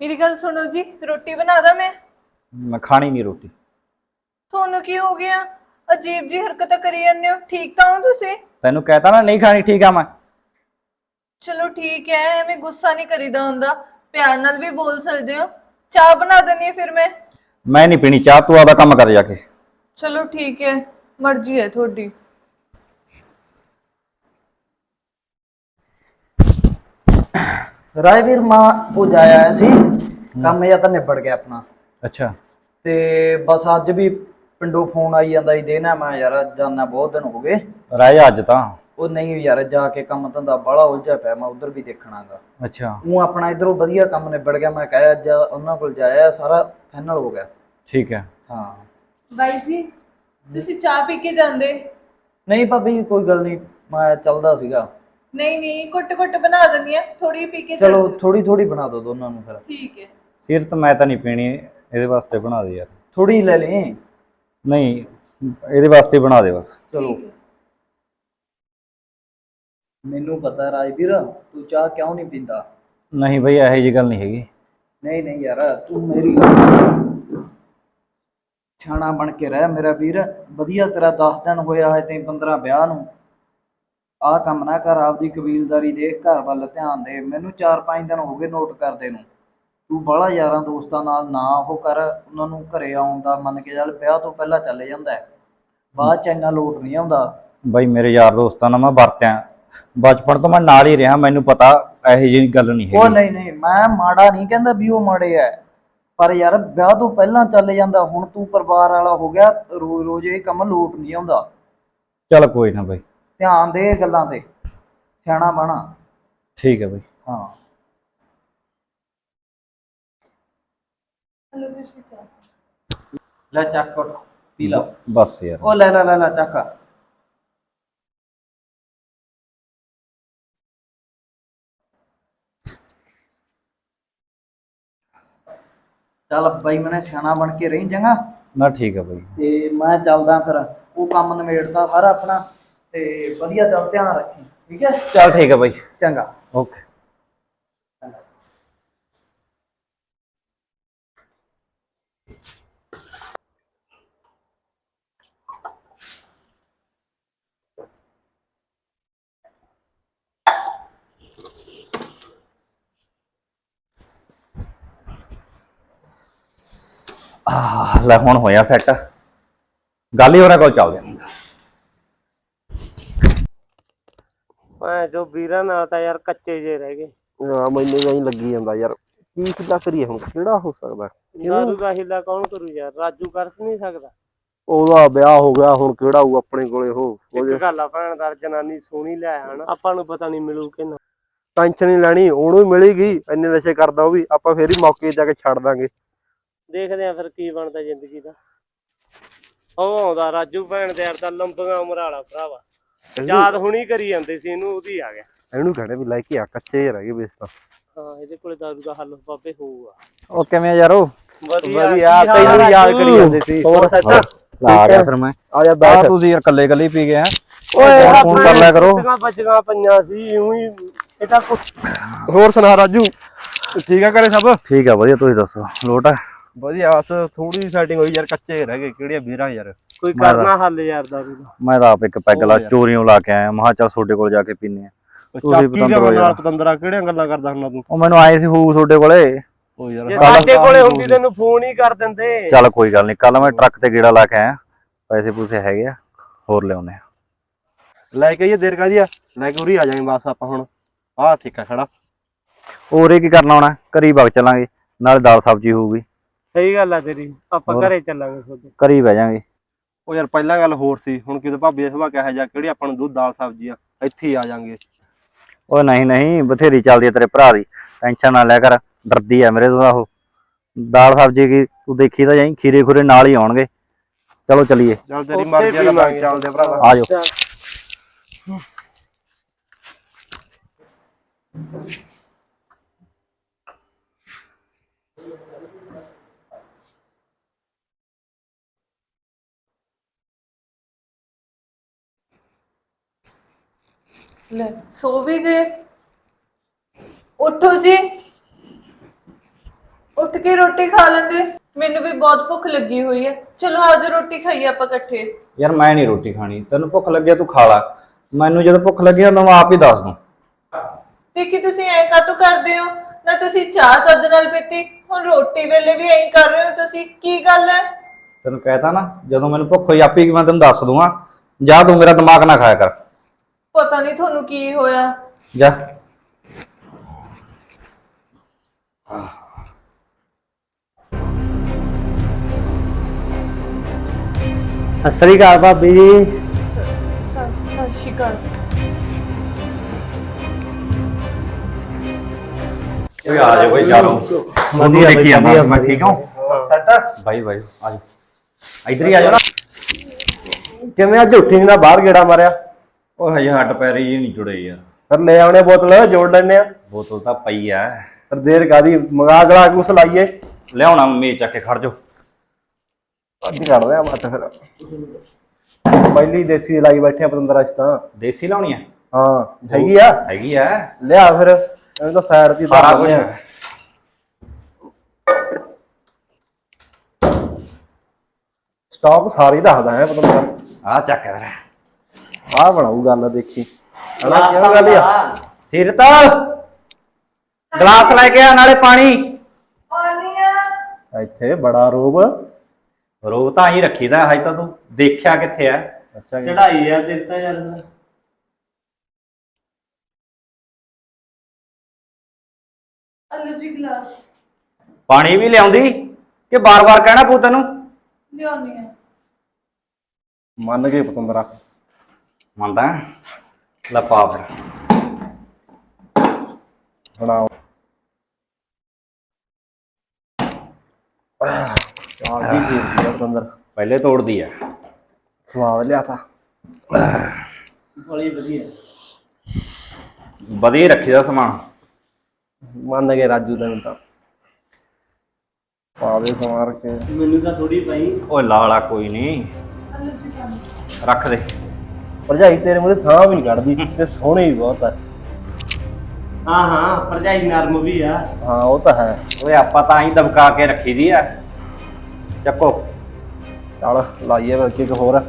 ਮੇਰੀ ਗੱਲ ਸੁਣੋ ਜੀ ਰੋਟੀ ਬਣਾ ਦਾਂ ਮੈਂ? ਮੈਂ ਖਾਣੀ ਨਹੀਂ ਰੋਟੀ। ਤੁਹਾਨੂੰ ਕੀ ਹੋ ਗਿਆ? ਅਜੀਬ ਜੀ ਹਰਕਤਾਂ ਕਰੀ ਜਾਂਦੇ ਹੋ। ਠੀਕ ਤਾਂ ਹੋ ਤੁਸੀਂ? ਤੈਨੂੰ ਕਹਿਤਾ ਨਾ ਨਹੀਂ ਖਾਣੀ ਠੀਕ ਆ ਮੈਂ। ਚਲੋ ਠੀਕ ਹੈ ਐਵੇਂ ਗੁੱਸਾ ਨਹੀਂ ਕਰੀਦਾ ਹੁੰਦਾ। ਪਿਆਰ ਨਾਲ ਵੀ ਬੋਲ ਸਕਦੇ ਹੋ। ਚਾਹ ਬਣਾ ਦੇਣੀ ਫਿਰ ਮੈਂ। ਮੈਂ ਨਹੀਂ ਪੀਣੀ ਚਾਹ ਤੂੰ ਆਦਾ ਕੰਮ ਕਰ ਜਾ ਕੇ। ਚਲੋ ਠੀਕ ਹੈ ਮਰਜ਼ੀ ਹੈ ਤੁਹਾਡੀ। ਰਾਜਵੀਰ ਮਾਂ ਉਹ ਜਾਇਆ ਸੀ ਕੰਮ ਜਾਂ ਤਾਂ ਨਿਬੜ ਗਿਆ ਆਪਣਾ। ਅੱਛਾ। ਤੇ ਬਸ ਅੱਜ ਵੀ ਪਿੰਡੋਂ ਫੋਨ ਆਈ ਜਾਂਦਾ ਸੀ ਦੇਣਾ ਮੈਂ ਯਾਰ ਜਾਨਾ ਬਹੁਤ ਦਿਨ ਹੋ ਗਏ। ਜਾ ਅੱਜ ਤਾਂ। ਉਹ ਨਹੀਂ ਯਾਰ ਜਾ ਕੇ ਕੰਮ ਧੰਦਾ ਬੜਾ ਉਲਝਿਆ ਪਿਆ ਮੈਂ ਉਧਰ ਵੀ ਦੇਖਣਾਗਾ। ਅੱਛਾ। ਉਹ ਆਪਣਾ ਇਧਰੋਂ ਵਧੀਆ ਕੰਮ ਨਿਬੜ ਗਿਆ ਮੈਂ ਕਹਿਆ ਜਾ ਉਹਨਾਂ ਕੋਲ ਜਾਇਆ ਸਾਰਾ ਫਾਈਨਲ ਹੋ ਗਿਆ। ਠੀਕ ਹੈ। ਹਾਂ। ਬਾਈ ਜੀ ਤੁਸੀਂ ਚਾਹ ਪੀ ਕੇ ਜਾਂਦੇ? ਨਹੀਂ ਭਾਬੀ ਕੋਈ ਗੱਲ ਨਹੀਂ ਮੈਂ ਚੱਲਦਾ ਸੀਗਾ। ਨਹੀਂ ਨਹੀਂ ਕੁੱਟ ਕੁੱਟ ਬਣਾ ਦਿੰਦੀ ਆ ਥੋੜੀ ਪੀ ਕੇ ਚੱਲ ਚਲੋ ਥੋੜੀ ਥੋੜੀ ਬਣਾ ਦਿਓ ਦੋਨਾਂ ਨੂੰ ਫਿਰ। ਠੀਕ ਹੈ। ਸਿਰਤ ਮੈਂ ਤਾਂ ਨਹੀਂ ਪੀਣੀ ਇਹਦੇ ਵਾਸਤੇ ਬਣਾ ਦੇ ਯਾਰ। ਥੋੜੀ ਲੈ ਲਈ ਨਹੀਂ ਇਹਦੇ ਵਾਸਤੇ ਬਣਾ ਦੇ ਬਸ। ਚਲੋ। ਠੀਕ ਹੈ। ਮੈਨੂੰ ਪਤਾ ਰਾਜਵੀਰ ਤੂੰ ਚਾਹ ਕਿਉਂ ਨਹੀਂ ਪੀਂਦਾ? ਨਹੀਂ ਬਈ ਇਹੋ ਜੀ ਗੱਲ ਨਹੀਂ ਹੈਗੀ। ਨਹੀਂ ਨਹੀਂ ਯਾਰ ਤੂੰ ਮੇਰੀ ਛਾਣਾ ਬਣ ਕੇ ਰਹਿ ਮੇਰਾ ਵੀਰ। ਵਧੀਆ ਤੇਰਾ 10 ਦਿਨ ਹੋਇਆ ਹੈ ਤੇ 15 ਵਿਆਹ ਨੂੰ। ਆਹ ਕੰਮ ਨਾ ਕਰ ਆਪਦੀ ਕਬੀਲਦਾਰੀ ਦੇ ਘਰ ਵੱਲ ਧਿਆਨ ਦੇ। ਮੈਨੂੰ 4-5 ਦਿਨ ਹੋ ਗਏ ਨੋਟ ਕਰਦੇ ਨੂੰ। ਤੂੰ ਬੜਾ ਯਾਰਾਂ ਦੋਸਤਾਂ ਨਾਲ ਨਾ ਉਹ ਕਰ ਉਹਨਾਂ ਨੂੰ ਘਰੇ ਆਉਣ ਦਾ ਮੰਨ ਕੇ ਚੱਲ ਵਿਆਹ ਤੋਂ ਪਹਿਲਾਂ ਚੱਲੇ ਜਾਂਦਾ ਹੈ। ਬਾਅਦ ਚ ਇੰਨਾ ਲੋਟ ਨਹੀਂ ਆਉਂਦਾ। ਬਈ ਮੇਰੇ ਯਾਰ ਦੋਸਤਾਂ ਨਾਲ ਮੈਂ ਵਰਤਿਆ। ਬਚਪਨ ਤੋਂ ਮੈਂ ਨਾਲ ਹੀ ਰਿਹਾ ਮੈਨੂੰ ਪਤਾ ਇਹੋ ਜਿਹੀ ਗੱਲ ਨਹੀਂ ਉਹ ਹੈਗੀ। ਨਹੀਂ ਨਹੀਂ ਮੈਂ ਮਾੜਾ ਨਹੀਂ ਕਹਿੰਦਾ ਵੀ ਉਹ ਮਾੜੇ ਐ ਪਰ ਯਾਰ ਵਿਆਹ ਤੋਂ ਪਹਿਲਾਂ ਚੱਲ ਜਾਂਦਾ ਹੁਣ ਤੂੰ ਪਰਿਵਾਰ ਵਾਲਾ ਹੋ ਗਿਆ ਰੋਜ਼ ਰੋਜ਼ ਇਹ ਕੰਮ ਲੋਟ ਨਹੀਂ ਆਉਂਦਾ। ਚੱਲ ਕੋਈ ਨਾ ਬਈ। ਧਿਆਨ ਦੇ ਇਹ ਗੱਲਾਂ ਤੇ ਸਿਆਣਾ ਬਣਾ। ਠੀਕ ਹੈ ਬਈ। ਹਾਂ। ਹਲੋ ਲੈ ਚੱਕ ਉੱਠ, ਪੀ ਲਾ। ਬਸ ਯਾਰ। ਉਹ ਲੈ ਲੈ ਲੈ ਲੈ ਚੱਕ। ਚੱਲ ਬਾਈ ਮੈਨੇ ਸਿਆਣਾ ਬਣ ਕੇ ਰਹੀ ਚੰਗਾ ਨਾ ਠੀਕ ਹੈ ਬਈ। ਤੇ ਮੈਂ ਚੱਲਦਾ ਫਿਰ। ਉਹ ਕੰਮ ਨਿਬੇੜਦਾ ਸਾਰਾ ਆਪਣਾ। ਤੇ ਵਧੀਆ ਚੱਲ ਧਿਆਨ ਰੱਖੀ। ਠੀਕ ਹੈ? ਚੱਲ ਠੀਕ ਹੈ ਬਈ। ਚੰਗਾ। ਓਕੇ। ਆਹ ਲੈ ਹੁਣ ਹੋਇਆ ਸੈੱਟ ਗੱਲ ਹੀ ਉਹਨਾਂ ਕੋਲ ਚੱਲਦੇ ਹਾਂ ਐ ਜੋ ਵੀਰਾਂ ਨਾਲ ਤਾਂ ਯਾਰ ਕੱਚੇ ਜੇ ਰਹਿ ਗਏ। ਹਾਂ ਮੈਨੂੰ ਨਹੀਂ ਲੱਗੀ ਜਾਂਦਾ ਯਾਰ ਕੀ ਕਿੱਦਾਂ ਕਰੀਏ ਹੁਣ ਕਿਹੜਾ ਹੋ ਸਕਦਾ? ਦਾਰੂ ਦਾ ਹਿੱਲਾ ਕੌਣ ਕਰੂ ਯਾਰ ਰਾਜੂ ਕਰ ਨਹੀਂ ਸਕਦਾ। ਉਹਦਾ ਵਿਆਹ ਹੋ ਗਿਆ ਹੁਣ ਕਿਹੜਾ ਹੋਊ ਆਪਣੇ ਕੋਲੇ ਉਹ ਇੱਕ ਗੱਲ ਆ ਭੈਣ ਦਾ ਜਨਾਨੀ ਸੋਹਣੀ ਲੈ ਆਣ ਆਪਾਂ ਨੂੰ ਪਤਾ ਨਹੀਂ ਮਿਲੂ ਕਿ ਨਾ। ਟੈਨਸ਼ਨ ਨਹੀਂ ਲੈਣੀ ਉਹਨੂੰ ਹੀ ਮਿਲੇਗੀ ਇੰਨੇ ਨਸ਼ੇ ਕਰਦਾ ਉਹ ਵੀ ਆਪਾਂ ਫੇਰ ਹੀ ਮੌਕੇ ਜਾ ਕੇ ਛੱਡ ਦਾਂਗੇ। ਦੇਖਦੇ ਆ ਫਿਰ ਕੀ ਬਣਦਾ ਜ਼ਿੰਦਗੀ ਦਾ। ਉਹ ਆਉਂਦਾ ਰਾਜੂ ਭੈਣ ਦੇ ਯਾਰ ਦਾ ਲੰਬੀਆਂ ਉਮਰ ਵਾਲਾ ਭਰਾਵਾ। ਯਾਦ ਹੁਣੀ ਕਰੀ ਜਾਂਦੇ ਸੀ ਇਹਨੂੰ ਉਹਦੀ ਆ ਗਿਆ। ਇਹਨੂੰ ਕਹਣੇ ਵੀ ਲੈ ਕੇ ਆ ਕੱਚੇ ਰਹਿ ਗਏ ਬੇਸ ਤਾਂ ਹਾਂ ਇਹਦੇ ਕੋਲੇ ਦਾਰੂ ਦਾ ਹੱਲ ਬਾਬੇ ਹੋਊਗਾ। ਉਹ ਕਿਵੇਂ ਆ ਯਾਰੋ? ਵਧੀਆ ਤੈਨੂੰ ਯਾਦ? ਕਰੀ ਜਾਂਦੇ ਸੀ। ਹੋਰ ਸੱਚ? ਆ ਗਿਆ ਫਿਰ ਮੈਂ। ਆ ਜਾ ਬੈਠ। ਤੁਸੀਂ ਯਾਰ ਕੱਲੇ ਕੱਲੇ ਪੀ ਗਏ ਆ। ਓਏ ਫੋਨ ਕਰ ਲਿਆ ਕਰੋ। ਬਚੀਆਂ ਪਈਆਂ ਸੀ ਇਉਂ ਹੀ ਇਹ ਤਾਂ ਕੁਛ ਹੋਰ ਸੁਣਾ ਰਾਜੂ ਠੀਕ ਆ ਘਰੇ ਸਭ? ਠੀਕ ਆ ਵਧੀਆ ਤੁਸੀਂ ਦੱਸੋ। ਲੋਟ ਆ? ਵਧੀਆ ਬਸ ਥੋੜੀ ਸੈਟਿੰਗ ਹੋਈ ਯਾਰ ਕੱਚੇ ਰਹਿ ਗਏ ਕਿਹੜੀਆਂ ਵੀਰਾਂ ਯਾਰ। ਕੋਈ ਮੈਂ ਤਾਂ- ਕਰਨਾ ਹੱਲ ਯਾਰ ਦਾਰੂ ਦਾ ਮੈਂ ਤਾਂ ਆਪ ਇੱਕ ਪੈਗ ਲਾ। ਚੋਰੀਆਂ ਲਾ ਕੇ ਆਇਆ ਮਹਾ ਚੱਲ ਤੁਹਾਡੇ ਕੋਲ ਜਾ ਕੇ ਪੀਨੇ ਆ ਤੁਸੀਂ ਚਾਕੀ ਪਤੰਦਰ ਹੋ ਯਾਰ। ਨਾਲ ਪਤੰਦਰਾ ਕਿਹੜੀਆਂ ਗੱਲਾਂ ਕਰਦਾ ਹੁੰਦਾ ਤੂੰ? ਉਹ ਮੈਨੂੰ ਆਏ ਸੀ ਹੂ ਤੁਹਾਡੇ ਕੋਲੇ। ਉਹ ਯਾਰ ਜੇ ਸਾਡੇ ਕੋਲੇ ਹੁੰਦੀ ਤੈਨੂੰ ਫੋਨ ਹੀ ਕਰ ਦਿੰਦੇ। ਚੱਲ ਕੋਈ ਗੱਲ ਨਹੀਂ ਕੱਲ ਮੈਂ ਟਰੱਕ ਤੇ ਗੇੜਾ ਲਾ ਕੇ ਆਇਆ। ਪੈਸੇ ਪੂਸੇ ਹੈਗੇ ਆ ਹੋਰ ਲਿਆਉਨੇ ਆ। ਲੈ ਕੇ ਆਈਏ ਦੇਰ ਕਾਦੀ ਆ? ਲੈ ਕੇ ਉਰੀ ਆ ਜਾਵਾਂਗੇ ਬਸ ਆਪਾਂ ਹੁਣ। ਆਹ ਠੀਕ ਆ ਖੜਾ। ਹੋਰ ਇਹ ਕੀ ਕਰਨਾ ਹੋਣਾ? ਘਰੀ ਵਗ ਚੱਲਾਂਗੇ ਨਾਲ ਦਾਲ ਸਬਜ਼ੀ ਹੋਊਗੀ। ਸਹੀ ਗੱਲ ਆ ਤੇਰੀ ਆਪਾਂ ਹੋਰ? ਘਰੇ ਚੱਲਾਂਗੇ ਤੁਹਾਡੇ ਘਰੀ ਬਹਿ ਜਾਾਂਗੇ। ਉਹ ਯਾਰ ਪਹਿਲਾਂ ਗੱਲ ਹੋਰ ਸੀ ਹੁਣ ਕਿਤੇ ਭਾਬੀ ਦੇ ਸੁਭਾ ਕਿਹਾ ਜਾ ਕਿਹੜੀ ਆਪਾਂ ਨੂੰ ਦੁੱਧ ਦਾਲ ਸਬਜ਼ੀ ਆ ਇੱਥੇ ਹੀ ਆ ਜਾਾਂਗੇ। ਉਹ ਨਹੀਂ ਨਹੀਂ ਬਥੇਰੀ ਚੱਲਦੀ ਆ ਤੇਰੇ ਭਰਾ ਦੀ ਟੈਨਸ਼ਨ ਨਾ ਲਿਆ ਕਰ ਡਰਦੀ ਆ ਮੇਰੇ ਤੋਂ ਤਾਂ ਉਹ ਦਾਲ ਸਬਜ਼ੀ ਕੀ ਤੂੰ ਦੇਖੀ ਤਾਂ ਜਾਈ ਖੀਰੇ ਖੁਰੇ ਨਾਲ ਹੀ ਆਉਣਗੇ। ਚਲੋ ਚਲੀਏ। ਚੱਲ ਤੇਰੀ ਉੱਥੇ ਮਰਜ਼ੀ ਆ ਤਾਂ ਪੀਵਾਂਗੇ। ਚੱਲਦੇ ਆ ਭਰਾ ਆ ਜਾਓ। ਚੱਲ। ਲੈ ਸੋ ਵੀ ਗਏ। ਉੱਠੋ ਜੀ। ਉੱਠ ਕੇ ਰੋਟੀ ਖਾ ਲੈਂਦੇ। ਮੈਨੂੰ ਵੀ ਬਹੁਤ ਭੁੱਖ ਲੱਗੀ ਹੋਈ ਹੈ। ਚਲੋ ਅੱਜ ਰੋਟੀ ਖਾਈਏ ਆਪਾਂ ਇਕੱਠੇ। ਯਾਰ ਮੈਂ ਨਹੀਂ ਰੋਟੀ ਖਾਣੀ। ਤੈਨੂੰ ਭੁੱਖ ਲੱਗਿਆ ਤੂੰ ਖਾ ਲੈ। ਮੈਨੂੰ ਜਦੋਂ ਭੁੱਖ ਲੱਗੀ ਤਾਂ ਮੈਂ ਆਪ ਹੀ ਦੱਸ ਦੂੰ। ਤੇ ਕੀ ਤੁਸੀਂ ਐਂ ਕਾਤੋਂ ਕਰਦੇ ਹੋ? ਨਾ ਤੁਸੀਂ ਚਾਹ ਚੱਜ ਨਾਲ ਪੀਤੀ। ਹੁਣ ਰੋਟੀ ਵੇਲੇ ਵੀ ਐਂ ਕਰ ਰਹੇ ਹੋ ਤੁਸੀਂ। ਕੀ ਗੱਲ ਹੈ? ਤੈਨੂੰ ਕਹਿਤਾ ਨਾ ਜਦੋਂ ਮੈਨੂੰ ਭੁੱਖ ਹੋਈ ਆਪੇ ਹੀ ਮੈਂ ਤੈਨੂੰ ਦੱਸ ਦੂੰਗਾ। ਜਾ ਤੂੰ ਮੇਰਾ ਦਿਮਾਗ ਨਾ ਖਾਇਆ ਕਰ। ਪਤਾ ਨਹੀਂ ਤੁਹਾਨੂੰ ਕੀ ਹੋਇਆ। ਜਾ। ਸਤਿ ਸ੍ਰੀ ਅਕਾਲ ਭਾਬੀ ਜੀ। ਸਤਿ ਸਤਿ ਸ਼੍ਰੀ ਅਕਾਲ। ਓਏ ਆ ਜਾ ਬਈ ਯਾਰੋ ਵਧੀਆ ਦੇਖੀ ਜਾਂਦਾ ਵਧੀਆ, ਮੈਂ ਠੀਕ ਹਾਂ। ਸੈਟ ਬਾਈ ਬਾਈ ਆ ਜਾ ਇਧਰ ਹੀ ਆ ਜਾ ਨਾ। ਕਿਵੇਂ ਅੱਜ ਉੱਠੀ ਨਾ ਬਾਹਰ ਗੇੜਾ ਮਾਰਿਆ? ਓ ਹਜੇ ਹੱਡ ਪੈਰੀ ਜੀ ਨਹੀਂ ਜੁੜੇ ਯਾਰ। ਫਿਰ ਲੈ ਆਉਣੇ ਬੋਤਲ ਜੋੜ ਲੈਣੇ ਆ। ਬੋਤਲ ਤਾਂ ਪਈ ਆ। ਫਿਰ ਦੇਰ ਕਾਦੀ ਮੰਗਾ ਗਲਾ ਕੁਸ ਲਾਈਏ। ਲਿਆਉਣਾ ਮੇਜ਼ ਚੱਕ ਕੇ ਖੜ ਜਾ ਅੱਜ ਕੱਢਦੇ ਆ ਮੱਤ ਫਿਰ। ਪਹਿਲੀ ਦੇਸੀ ਲਾਈ ਬੈਠੇ ਆ ਪਤੰਦਰ ਅੱਜ ਤਾਂ। ਦੇਸੀ ਲਾਉਣੀ ਆ? ਹਾਂ ਹੈਗੀ ਆ। ਹੈਗੀ ਆ। ਲਿਆ ਫਿਰ ਐਵੇਂ ਤਾਂ ਸਾਈਡ ਹੀ ਸਾਰਾ ਕੁਝ। ਸਟਾਕ ਸਾਰੇ ਹੀ ਦੱਸਦਾ ਹੈ ਪਤੰਦਰ। ਆ ਚੱਕ ਕਰ ਆਹ ਬਣਾਉ ਗੱਲ ਦੇਖੀ। ਹਣਾ ਕਿਉਂ ਗੱਲ ਆ? ਸਿਰਤ ਗਲਾਸ ਲੈ ਕੇ ਆ ਨਾਲੇ ਪਾਣੀ। ਆ ਇੱਥੇ ਬੜਾ ਰੋਬ। ਰੋਬ ਤਾਂ ਹੀ ਰੱਖੀਦਾ ਹਜੇ ਤਾਂ ਤੂੰ ਦੇਖਿਆ ਕਿੱਥੇ ਆ। ਅੱਛਾ। ਚੜਾਈ ਯਾਰ ਦਿੱਤਾ ਯਾਰ। ਅੱਲੂ ਜੀ ਗਲਾਸ। ਪਾਣੀ ਵੀ ਲਿਆਉਂਦੀ ਕਿ ਬਾਰ-ਬਾਰ ਕਹਿਣਾ ਪੂ ਤੈਨੂੰ? ਲਿਆਉਣੀ ਹੈ ਮੰਨ ਗਏ ਪਤੰਦਰਾ। ਮੰਨਦਾ ਲੈ ਪਾ ਫਿਰ। ਬਣਾਓ। ਚਾਲ ਦੀ ਦੀ ਪਤੰਦਰ ਪਹਿਲੇ ਤੋੜਦੀ ਆ। ਸਵਾਦ ਲਿਆ ਤਾ। ਬੜੀ ਵਧੀਆ। ਵਧੀਆ ਰੱਖੀਦਾ ਸਮਾਨ। ਮੰਨ ਗਏ ਰਾਜੂ ਦਾ ਤਾਂ ਪਾ ਦੇ ਸਮਾਰ ਕੇ ਮੈਨੂੰ ਤਾਂ ਥੋੜੀ ਪਈ। ਓਏ ਲਾਲਾ ਕੋਈ ਨਹੀਂ ਰੱਖ ਦੇ। ਭਰਜਾਈ ਤੇਰੇ ਮੂਹਰੇ ਸਾਹ ਵੀ ਨਹੀਂ ਕੱਢਦੀ ਤੇ ਸੋਹਣੀ ਵੀ ਬਹੁਤ ਹੈ ਹਾਂ ਹਾਂ ਭਰਜਾਈ ਨਰਮ ਵੀ ਆ। ਹਾਂ ਉਹ ਤਾਂ ਹੈ। ਓਏ ਆਪਾਂ ਤਾਂ ਹੀ ਦਬਕਾ ਕੇ ਰੱਖੀ ਦੀ ਆ। ਚੱਕੋ। ਚੱਲ ਲਾਈਏ ਫਿਰ ਇੱਕ ਹੋਰ।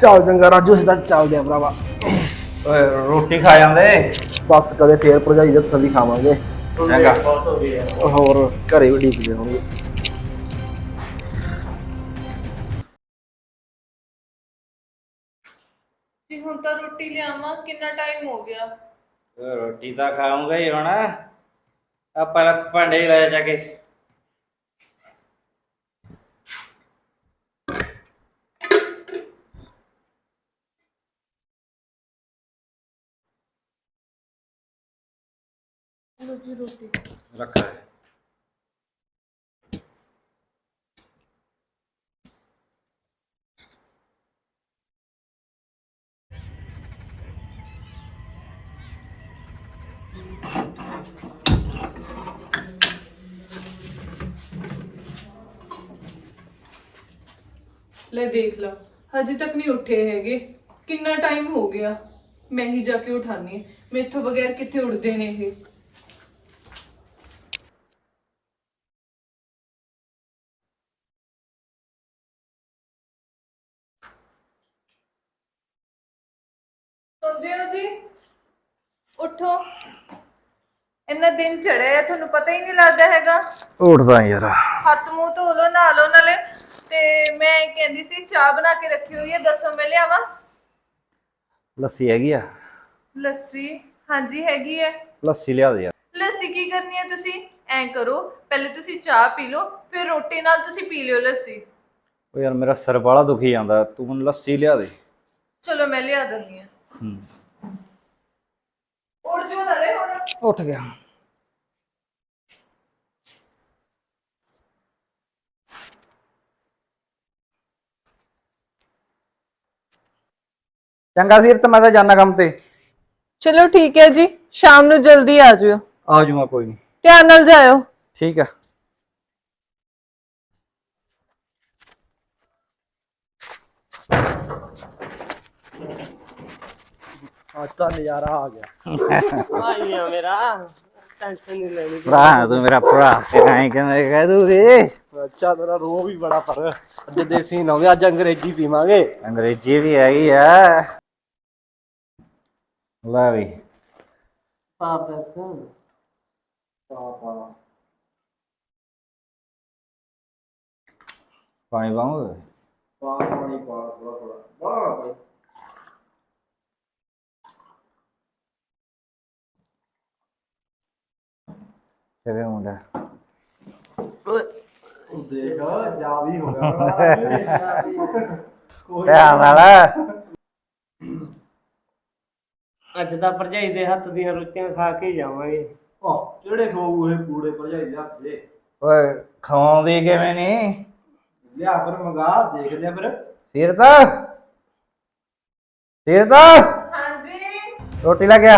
ਚੱਲ ਚੰਗਾ ਰਾਜੂ ਸਿੱਧਾ ਚੱਲਦੇ ਆ ਭਰਾਵਾ। ਓਏ ਰੋਟੀ ਖਾ ਜਾਂਦੇ? ਬਸ ਕਦੇ ਫੇਰ ਭਰਜਾਈ ਦੇ ਹੱਥਾਂ ਦੀ ਖਾਵਾਂਗੇ। ਚੰਗਾ। ਬਹੁਤ ਹੋ ਗਈ ਯਾਰ। ਹੋਰ ਘਰੇ ਵੀ ਢੀਕਦੇ ਹੋਣਗੇ। ਰੋਟੀ ਲਿਆਵਾਂ? ਕਿੰਨਾ ਟਾਈਮ ਹੋ ਗਿਆ? ਰੋਟੀ ਤਾਂ ਖਾਊਂਗਾ ਹੀ ਹੁਣ। ਆ ਪਹਿਲਾਂ ਭਾਂਡੇ ਹੀ ਲੈ ਜਾ ਕੇ। ਜੀ ਰੋਟੀ। ਰੱਖ। ਲੈ ਲੈ ਦੇਖ ਲਾ ਹਜੇ ਤੱਕ ਨਹੀਂ ਉੱਠੇ ਹੈਗੇ ਕਿੰਨਾ ਟਾਈਮ ਹੋ ਗਿਆ ਮੈਂ ਹੀ ਜਾ ਕੇ ਉਠਾਨੀ ਹੈ ਮੇਥੋਂ ਬਗੈਰ ਕਿੱਥੇ ਉੱਠਦੇ ਨੇ ਇਹ ਸੁਣਦੇ ਹੋ ਜੀ ਉਠੋ ਇੰਨਾ ਦਿਨ ਚੜਿਆ ਹੈ, ਤੁਹਾਨੂੰ ਪਤਾ ਹੀ ਨਹੀਂ ਲੱਗਦਾ ਹੈਗਾ। ਉੱਠਦਾ ਯਾਰ। ਹੱਥ ਮੂੰਹ ਧੋ ਲੋ ਨਹਾ ਲੋ ਨਾਲੇ। ਤੇ ਮੈਂ ਕਹਿੰਦੀ ਸੀ ਚਾਹ ਬਣਾ ਕੇ ਰੱਖੀ ਹੋਈ ਹੈ ਦੱਸੋ ਮੈਂ ਲਿਆਵਾਂ? ਲੱਸੀ ਹੈਗੀ ਆ। ਲੱਸੀ? ਹਾਂਜੀ ਹੈਗੀ ਹੈ ਲੱਸੀ ਲਿਆ ਦੇ ਯਾਰ। ਲੱਸੀ ਕੀ ਕਰਨੀ ਹੈ ਤੁਸੀਂ? ਐਂ ਕਰੋ ਪਹਿਲੇ ਤੁਸੀਂ ਚਾਹ ਪੀ ਲਓ ਫਿਰ ਰੋਟੀ ਨਾਲ ਤੁਸੀਂ ਪੀ ਲਿਓ ਲੱਸੀ। ਓ ਯਾਰ ਮੇਰਾ ਸਿਰ ਬਾਲਾ ਦੁਖੀ ਜਾਂਦਾ ਤੂੰ ਮੈਨੂੰ ਲੱਸੀ ਲਿਆ ਦੇ। ਚਲੋ ਮੈਂ ਲਿਆ ਦਿੰਦੀ ਹਾਂ ਹੂੰ। ਉੱਠ ਜਾਓ ਨਾਲੇ ਹੁਣ। ਉੱਠ ਗਿਆ। ਚੰਗਾ ਸੀਰਤ ਮੈਂ ਤਾਂ ਜਾਣਾ ਕੰਮ ਤੇ। ਚਲੋ ਠੀਕ ਹੈ ਜੀ ਸ਼ਾਮ ਨੂੰ ਜਲਦੀ ਆ ਜਿਓ। ਆ ਜਾਊਂਗਾ ਕੋਈ ਨਹੀਂ ਧਿਆਨ ਨਾਲ ਜਾਇਓ। ਠੀਕ ਆ। ਅੱਜ ਤਾਂ ਨਜ਼ਾਰਾ ਆ ਗਿਆ। ਆਈ ਆ ਮੇਰਾ ਟੈਨਸ਼ਨ ਨਹੀਂ ਲੈਣੀ। ਭਰਾ ਤੂੰ ਮੇਰਾ ਭਰਾ ਐਂ ਕਿਵੇਂ ਕਹਿ ਦੂਗੇ? ਅੱਛਾ ਤੇਰਾ ਰੋ ਵੀ ਬੜਾ ਪਰ ਅੱਜ ਦੇਸੀ ਨਾ ਹੋਵੇ ਅੱਜ ਅੰਗਰੇਜ਼ੀ ਪੀਵਾਂਗੇ। ਅੰਗਰੇਜ਼ੀ ਵੀ ਹੈਗੀ ਆ। ਲੈ ਵੀ ਪਾਪ ਦੱਸ ਪਾਣੀ ਪਾਉਂਗੇ ਪਾ ਪਾਣੀ ਪਾ ਥੋੜਾ ਥੋੜਾ ਵਾਹ ਬਈ ਕਿਵੇਂ ਮੁੰਡਾ ਦੇਖ ਜਾ ਵੀ ਹੋ ਗਿਆ ਧਿਆਨ ਨਾਲ ਅੱਜ ਤਾਂ ਭਰਜਾਈ ਦੇ ਹੱਥ ਦੀਆਂ ਰੋਟੀਆਂ ਖਾ ਕੇ ਹੀ ਜਾਵਾਂਗੇ। ਆਹ ਜਿਹੜੇ ਖਾਊ ਇਹ ਕੂੜੇ ਭਰਜਾਈ ਦੇ ਹੱਥ ਦੇ? ਓਏ ਖਾਉਂਦੀ ਕਿਵੇਂ ਨਹੀਂ ਲਿਆ ਫਿਰ ਮੰਗਾ ਦੇਖ ਲਿਆ ਫਿਰ। ਸਿਰ ਤਾਂ ਸਿਰ ਤਾਂ ਹਾਂਜੀ। ਰੋਟੀ ਲੈ ਗਿਆ